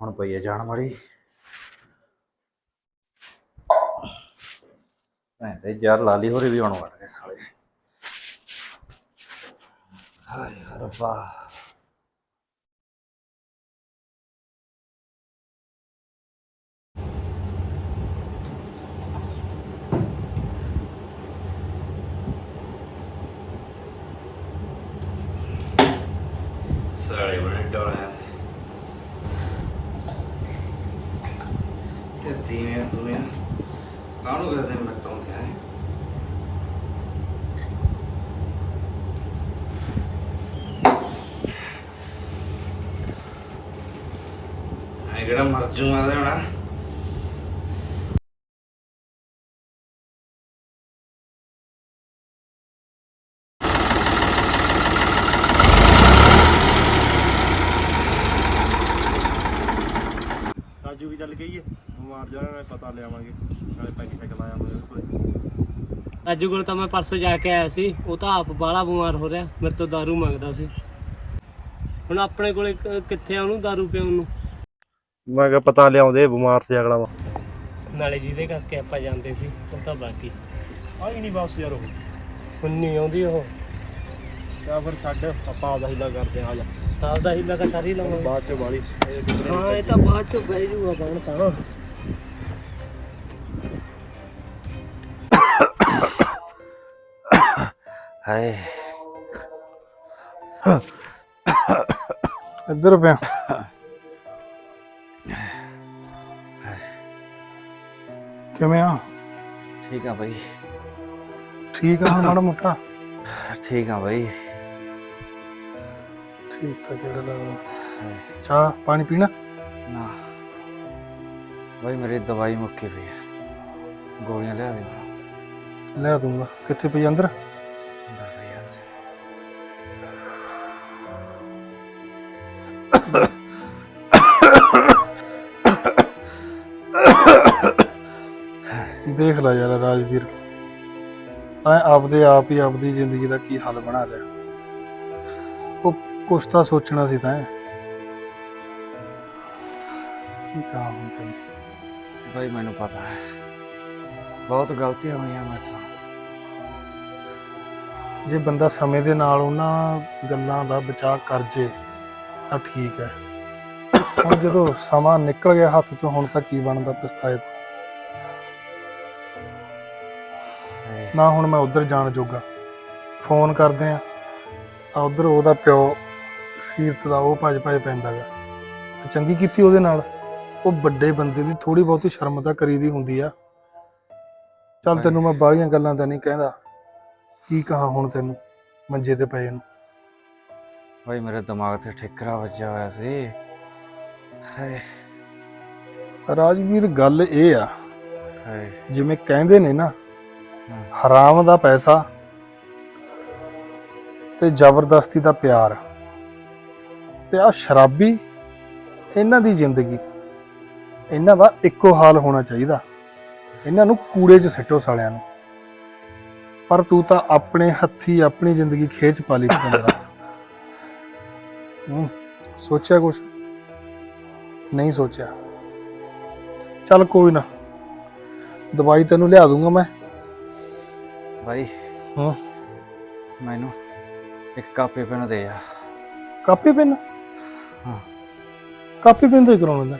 ਹੁਣ ਪਈ ਹੈ ਜਾਣ ਮਾੜੀ ਭੈਣ ਤੇ ਯਾਰ ਲਾਲੀ ਹੋਰੇ ਵੀ ਆਉਣ ਵਾਲੇ ਸਾਲੇ। ਹਾਏ ਰੱਬਾ। ਸਾਲੇ ਬੜੇ ਡੋਲੇ ਇਹ ਧੀਵੇਂ ਧੂਵੇਂ ਕਾਹਨੂੰ ਕਰਦੇ ਮੈਂ ਤੋਂ ਕਿਹਾ ਹੈ ਮੈਂ ਕਿਹੜਾ ਮਰ ਜੂਗਾ ਤੇ ਹੁਣ ਰਾਜੂ ਵੀ ਚੱਲ ਗਈ ਏ ਮਾਰ ਜਾਣਾ ਨਾਲੇ ਪਤਾ ਲਿਆਵਾਂਗੇ ਨਾਲੇ ਪੈਗ ਸ਼ੈਗ ਲਾ ਆਵਾਂਗੇ ਉਹਦੇ ਰਾਜੂ ਕੋਲ ਤਾਂ ਮੈਂ ਪਰਸੋਂ ਜਾ ਕੇ ਆਇਆ ਸੀ ਉਹ ਤਾਂ ਆਪ ਬਾਹਲਾ ਬਿਮਾਰ ਹੋ ਰਿਹਾ ਮੇਰੇ ਤੋਂ ਦਾਰੂ ਮੰਗਦਾ ਸੀ। ਹੁਣ ਆਪਣੇ ਕੋਲੇ ਕ- ਕਿੱਥੇ ਆ ਉਹਨੂੰ ਦਾਰੂ ਪਿਆਉਣ ਨੂੰ? ਮੈਂ ਕਿਹਾ ਪਤਾ ਲਿਆਉਂਦੇ ਬਿਮਾਰ ਸੀ ਅਗਲਾ ਵਾ ਨਾਲੇ ਜਿਹਦੇ ਕਰਕੇ ਆਪਾਂ ਜਾਂਦੇ ਸੀ ਉਹ ਤਾਂ ਬਾਕੀ। ਆਈ ਨਹੀਂ ਵਾਪਸ ਯਾਰ ਉਹ। ਹੁਣ ਨਹੀਂ ਆਉਂਦੀ ਉਹ। ਜਾਂ ਫਿਰ ਛੱਡ ਆਪਾਂ ਆਪਦਾ ਹਿੱਲਾ ਕਰਦੇ ਆ ਜਾ। ਆਪਦਾ ਹਿੱਲਾ ਤਾਂ ਕਰ ਹੀ ਲਵਾਂਗੇ। ਬਾਅਦ ਚ ਵਾਲੀ। ਹਾਂ ਇਹ ਤਾਂ ਬਾਅਦ ਚ ਬਹਿ ਜੂਗਾ ਕੌਣ ਤਾਂ? ਹਾਏ। ਇੱਧਰ ਪਿਆ। ਕਿਵੇਂ ਆ? ਠੀਕ ਆ ਬਾਈ। ਠੀਕ ਆ ਮਾੜਾ ਮੋਟਾ? ਠੀਕ ਆ ਬਾਈ। ਠੀਕ ਤਾਂ ਕਿਹੜਾ ਲੱਗਦਾ ਚਾਹ ਪਾਣੀ ਪੀਣਾ? ਨਾ। ਬਾਈ ਮੇਰੀ ਦਵਾਈ ਮੁੱਕੀ ਪਈ ਹੈ ਗੋਲੀਆਂ ਲਿਆ ਦੇ। ਲਿਆ ਦੂੰਗਾ। ਕਿੱਥੇ ਪਈ ਅੰਦਰ? ਅੰਦਰ ਪਈ ਆ ਉੱਥੇ। ਦੇਖ ਲੈ ਯਾਰ ਰਾਜਵੀਰ ਤੈਂ ਆਪਦੇ ਆਪ ਹੀ ਆਪਦੀ ਜ਼ਿੰਦਗੀ ਦਾ ਕੀ ਹੱਲ ਬਣਾ ਲਿਆ ਉਹ ਕੁਛ ਤਾਂ ਸੋਚਣਾ ਸੀ ਤੈਂ ਕੀ ਕਹਾਂ ਹੁਣ ਤੈਨੂੰ ਬਾਈ ਮੈਨੂੰ ਪਤਾ ਹੈ ਬਹੁਤ ਗਲਤੀਆਂ ਹੋਈਆਂ ਮੇਰੇ ਤੋਂ ਜੇ ਬੰਦਾ ਸਮੇਂ ਦੇ ਨਾਲ ਉਹਨਾਂ ਗੱਲਾਂ ਦਾ ਬਚਾਅ ਕਰ ਜੇ, ਤਾਂ ਠੀਕ ਹੈ। ਹੁਣ ਜਦੋਂ ਸਮਾਂ ਨਿਕਲ ਗਿਆ ਹੱਥ ਚੋਂ, ਹੁਣ ਤਾਂ ਕੀ ਬਣਦਾ ਪਛਤਾਏ ਤੋਂ? ਨਾ ਹੁਣ ਮੈਂ ਉੱਧਰ ਜਾਣ ਜੋਗਾ। ਫੋਨ ਕਰਦੇ ਆ। ਆ ਉੱਧਰ ਉਹਦਾ ਪਿਓ ਸੀਰਤ ਦਾ, ਉਹ ਭੱਜ ਭੱਜ ਪੈਂਦਾ ਗਾ। ਚੰਗੀ ਕੀਤੀ ਉਹਦੇ ਨਾਲ। ਉਹ ਵੱਡੇ ਬੰਦੇ ਦੀ ਥੋੜੀ ਬਹੁਤੀ ਸ਼ਰਮ ਤਾਂ ਕਰੀਦੀ ਹੁੰਦੀ ਆ। ਚੱਲ ਤੈਨੂੰ ਮੈਂ ਬਾਹਲੀਆਂ ਗੱਲਾਂ ਤਾਂ ਨਹੀਂ ਕਹਿੰਦਾ। ਕੀ ਕਹਾਂ ਹੁਣ ਤੈਨੂੰ? ਮੰਜੇ ਤੇ ਪਏ ਨੂੰ। ਬਾਈ ਮੇਰੇ ਦਿਮਾਗ ਤੇ ਠਿਕਰਾ ਵੱਜਿਆ ਹੋਇਆ ਸੀ। ਹਾਏ। ਰਾਜਵੀਰ ਗੱਲ ਇਹ ਆ ਹਾਏ। ਜਿਵੇਂ ਕਹਿੰਦੇ ਨੇ ਨਾ। ਹਰਾਮ ਦਾ ਪੈਸਾ ਤੇ ਜ਼ਬਰਦਸਤੀ ਦਾ ਪਿਆਰ ਤੇ ਆ ਸ਼ਰਾਬੀ ਇਹਨਾਂ ਦੀ ਜ਼ਿੰਦਗੀ। ਇਹਨਾਂ ਦਾ ਇੱਕੋ ਹਾਲ ਹੋਣਾ ਚਾਹੀਦਾ। ਇਹਨਾਂ ਨੂੰ ਕੂੜੇ 'ਚ ਸਿੱਟੋ ਸਾਲਿਆਂ ਨੂੰ। ਪਰ ਤੂੰ ਤਾਂ ਆਪਣੇ ਹੱਥੀ ਆਪਣੀ ਜ਼ਿੰਦਗੀ ਖੇਚ ਪਾ ਲਈ ਪਤੰਦਰਾ ਹੂੰ ਸੋਚਿਆ ਕੁਛ? ਨਹੀਂ ਸੋਚਿਆ। ਚੱਲ ਕੋਈ ਨਾ। ਦਵਾਈ ਤੈਨੂੰ ਲਿਆ ਦੂੰਗਾ ਮੈਂ। ਬਾਈ। ਹਾਂ। ਮੈਨੂੰ ਇੱਕ ਕਾਪੀ ਪੈਨ ਦੇ ਆ। Copy pen? ਹਾਂ। ਕਾਪੀ ਪੈਨ ਤੋਂ ਕਰਾਉਣਾ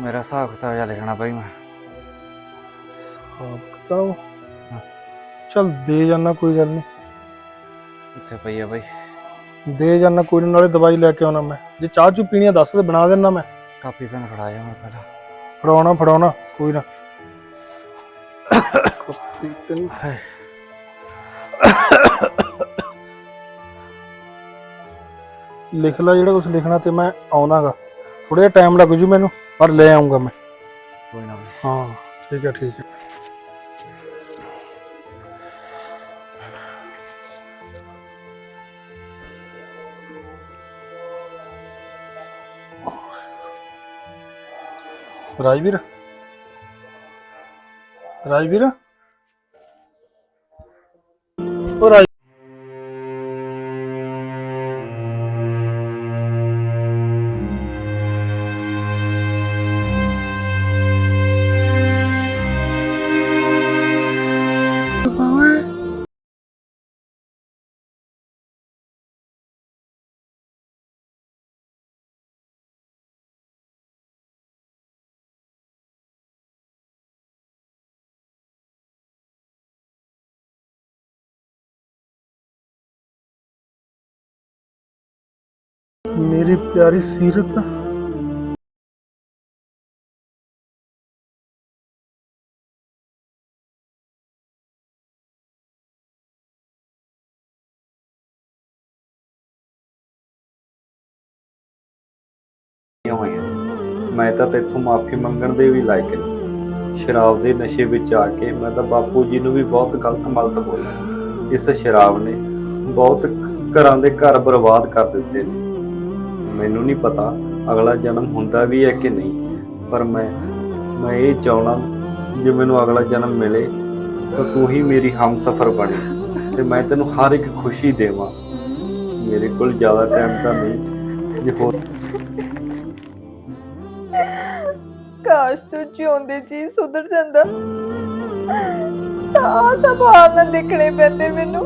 ਮੇਰਾ ਹਿਸਾਬ ਕਿਤਾਬ ਜਿਹਾ ਲਿਖਣਾ ਬਈ ਮੈਂ। ਹਿਸਾਬ ਕਿਤਾਬ। ਚਲ ਦੇ ਜਾਣਾ ਕੋਈ ਗੱਲ ਨਹੀਂ ਇੱਥੇ ਪਈ ਆ ਬਈ? ਦੇ ਜਾਣਾ ਕੋਈ ਨੀ, ਨਾਲੇ ਦਵਾਈ ਲੈ ਕੇ ਆਉਣਾ ਮੈਂ। ਜੇ ਚਾਹ ਚੂ ਪੀਣੀ ਆ ਦੱਸ ਦੇ ਬਣਾ ਦੇਣਾ ਮੈਂ। ਕਾਪੀ ਪੈਨ ਫੜਾ ਜਾ ਮੈਂ ਪਹਿਲਾਂ। ਫੜਾਉਣਾ ਫੜਾਉਣਾ ਕੋਈ ਨਾ। ਕਾਪੀ ਪੈਨ ਹਾਏ। ਲਿਖ ਲੈ ਜਿਹੜਾ ਕੁਝ ਲਿਖਣਾ ਤੇ ਮੈਂ ਆਉਣਾਗਾ। ਥੋੜਾ ਜਿਹਾ ਟਾਈਮ ਲੱਗ ਜੂ ਮੈਨੂੰ ਪਰ ਲੈ ਆਉਂਗਾ ਮੈਂ। ਕੋਈ ਨਾ ਬਈ। ਹਾਂ ਠੀਕ ਹੈ ਠੀਕ ਹੈ ਰਾਜਵੀਰ? ਰਾਜਵੀਰ? ਉਹ ਰਾਜ ਮੇਰੀ ਪਿਆਰੀ ਸੀਰਤ। ਹੋਈਆਂ ਮੈਂ ਤਾਂ ਤੇਥੋਂ ਮਾਫੀ ਮੰਗਣ ਦੇ ਵੀ ਲਾਇਕ ਨਹੀਂ ਸ਼ਰਾਬ ਦੇ ਨਸ਼ੇ ਵਿੱਚ ਆ ਕੇ ਮੈਂ ਤਾਂ ਬਾਪੂ ਜੀ ਨੂੰ ਵੀ ਬਹੁਤ ਗਲਤ ਮਲਤ ਬੋਲਿਆ। ਇਸ ਸ਼ਰਾਬ ਨੇ ਬਹੁਤ ਘਰਾਂ ਦੇ ਘਰ ਬਰਬਾਦ ਕਰ ਦਿੱਤੇ ਨੇ। ਮੈਨੂੰ ਨਹੀਂ ਪਤਾ ਅਗਲਾ ਜਨਮ ਹੁੰਦਾ ਵੀ ਹੈ ਕਿ ਨਹੀਂ, ਪਰ ਮੈਂ ਮੈਂ ਇਹ ਚਾਹਣਾ ਜੇ ਮੈਨੂੰ ਅਗਲਾ ਜਨਮ ਮਿਲੇ ਤਾਂ ਤੂੰ ਹੀ ਮੇਰੀ ਹਮਸਫਰ ਬਣੇ ਤੇ ਮੈਂ ਤੈਨੂੰ ਹਰ ਇੱਕ ਖੁਸ਼ੀ ਦੇਵਾਂ। ਮੇਰੇ ਕੋਲ ਜ਼ਿਆਦਾ ਟਾਈਮ ਤਾਂ ਨਹੀਂ, ਜੇ ਹੋ ਕਾਸ਼ ਤੂੰ ਜਿਉਂਦੇ ਜੀ ਸੁਧਰ ਜਾਂਦਾ। ਤਾਂ ਸਭ ਹਾਲ ਨਾ ਦੇਖਣੇ ਪੈਂਦੇ ਮੈਨੂੰ।